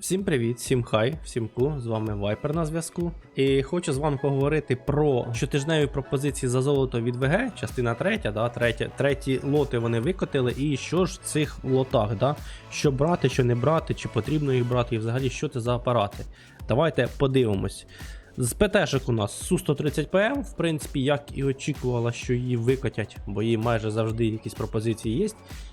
Всім привіт, всім хай, всім ку, з вами Вайпер на зв'язку. І хочу з вами поговорити про щотижневі пропозиції за золото від ВГ, частина третя, да, третя, треті лоти вони викотили. І що ж в цих лотах, да, що брати, що не брати, чи потрібно їх брати, і взагалі що це за апарати. Давайте подивимось. З ПТшок у нас Су-130ПМ, в принципі, як і очікувала, що її викотять, бо її майже завжди якісь пропозиції є,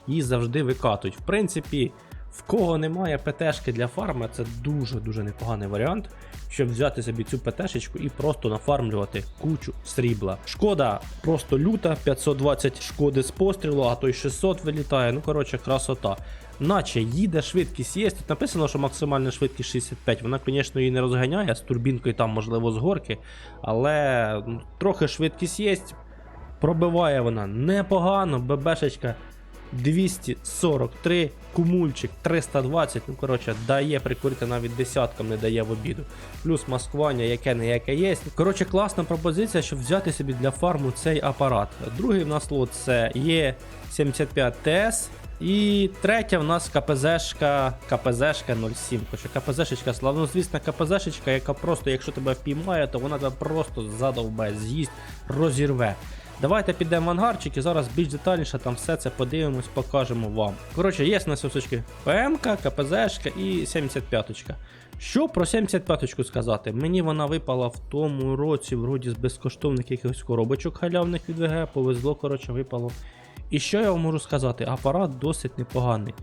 її завжди викатують. В принципі, в кого немає ПТшки для фарма, це дуже-дуже непоганий варіант, щоб взяти собі цю ПТшечку і просто нафармлювати кучу срібла. Шкода просто люта, 520 шкоди з пострілу, а то й 600 вилітає. Ну, коротше, красота. Наче їде швидкість є. Тут написано, що максимальна швидкість 65. Вона, звісно, її не розганяє з турбінкою там, можливо, з горки. Але ну, трохи швидкість є. Пробиває вона непогано, ББшечка 243, кумульчик 320. Ну, коротше, дає прикурити навіть десяткам, не дає в обіду. Плюс маскування, яке не яке є. Коротше, класна пропозиція, щоб взяти собі для фарму цей апарат. Другий в нас лот це є 75 ts і третя в нас КПЗшка, КПЗшка 07. Хоча КПЗшечка, славнозвісна КПЗшечка, яка просто, якщо тебе впіймає, то вона тебе просто задовбе, з'їсть, розірве. Давайте підемо в ангарчик і зараз більш детальніше там все це подивимось, покажемо вам. Коротше, є у нас ПМК, КПЗшка і 75-ка. Що про 75-ку сказати? Мені вона випала в тому році, вроді з безкоштовних якихось коробочок халявних від ВГ, повезло, коротше, випало. І що я вам можу сказати? Апарат досить непоганий.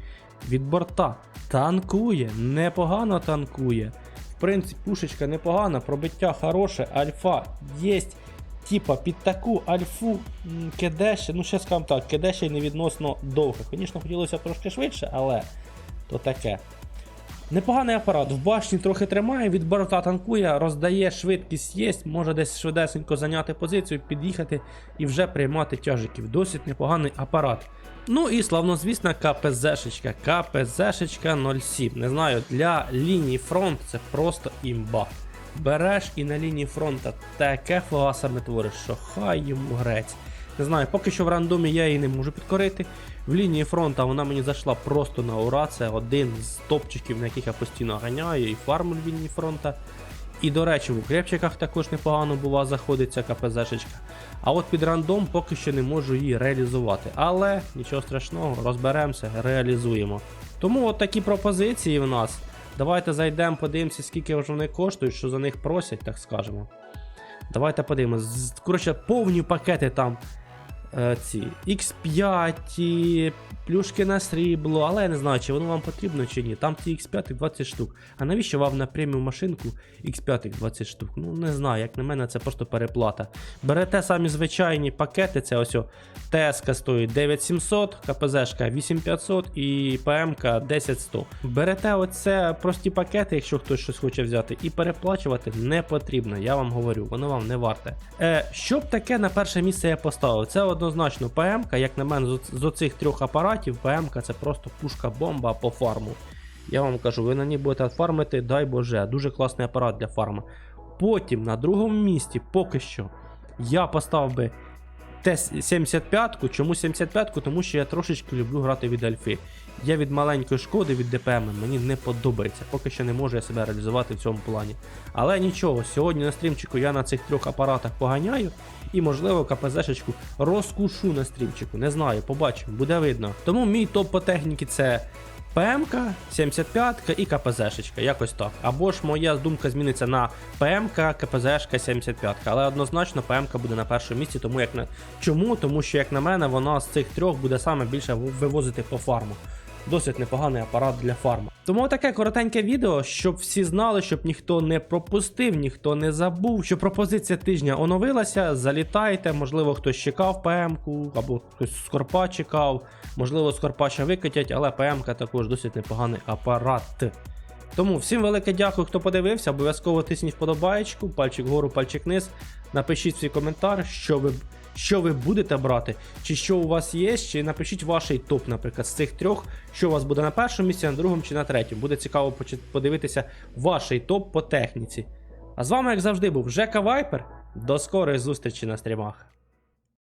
Від борта танкує, непогано танкує. В принципі, пушечка непогана, пробиття хороше, альфа є. Типа під таку альфу м, кедеше, ну ще скажем так, кедеше й не відносно довго. Звісно, хотілося трошки швидше, але то таке. Непоганий апарат, в башні трохи тримає, від борта танкує, роздає, швидкість є, може десь швидесенько зайняти позицію, під'їхати і вже приймати тяжиків. Досить непоганий апарат. Ну і славнозвісна КПЗшечка. КПЗшечка 07. Не знаю, для лінії фронт це просто імба. Береш і на лінії фронту таке фугасами твориш, що хай йому грець. Не знаю, поки що в рандомі я її не можу підкорити. В лінії фронту вона мені зайшла просто на ура. Це один з топчиків, на яких я постійно ганяю і фармлю в лінії фронту. І, до речі, в укрепчиках також непогано була заходиться КПЗшечка. А от під рандом поки що не можу її реалізувати. Але нічого страшного, розберемося, реалізуємо. Тому от такі пропозиції в нас. Давайте зайдемо, подивимося, скільки вони коштують, що за них просять, так скажемо. Давайте подивимось. Коротше, повні пакети там е, ці X5, плюшки на срібло, але я не знаю, чи воно вам потрібно чи ні. Там ці X5 20 штук. А навіщо вам на преміум машинку X5 20 штук? Ну не знаю, як на мене, це просто переплата. Берете самі звичайні пакети, це ось ТСК стоїть 9700, КПЗшка 8500 і ПМК 10100. Берете оце прості пакети, якщо хтось щось хоче взяти, і переплачувати не потрібно, я вам говорю, воно вам не варте. Е, що б таке на перше місце я поставив? Це однозначно ПМК, як на мене, з оцих трьох апаратів, ПМК це просто пушка-бомба по фарму. Я вам кажу, ви на ній будете фармити, дай Боже, дуже класний апарат для фарму. Потім на другому місці поки що я поставив би Т-75-ку. Чому 75-ку? Тому що я трошечки люблю грати від альфи. Я від маленької шкоди, від ДПМ, мені не подобається. Поки що не можу я себе реалізувати в цьому плані. Але нічого, сьогодні на стрімчику я на цих трьох апаратах поганяю і, можливо, КПЗшечку розкушу на стрімчику. Не знаю, побачимо, буде видно. Тому мій топ по техніці це ПМК, 75 і КПЗшечка, якось так. Або ж моя думка зміниться на ПМК, КПЗшка, 75. Але однозначно ПМК буде на першому місці, тому як на чому? Тому що, як на мене, вона з цих трьох буде саме більше вивозити по фарму. Досить непоганий апарат для фарма. Тому таке коротеньке відео, щоб всі знали, щоб ніхто не пропустив, ніхто не забув, що пропозиція тижня оновилася. Залітайте, можливо, хтось чекав ПМ-ку, або хтось скорпа чекав, можливо, скорпа ще викатять, але ПМ-ка також досить непоганий апарат. Тому всім велике дякую, хто подивився. Обов'язково тисніть вподобаєчку, пальчик вгору, пальчик вниз. Напишіть свій коментар, що ви, що ви будете брати, чи що у вас є, чи напишіть ваш топ, наприклад, з цих трьох, що у вас буде на першому місці, на другому чи на третьому. Буде цікаво подивитися ваш топ по техніці. А з вами, як завжди, був Жека Вайпер. До скорої зустрічі на стрімах.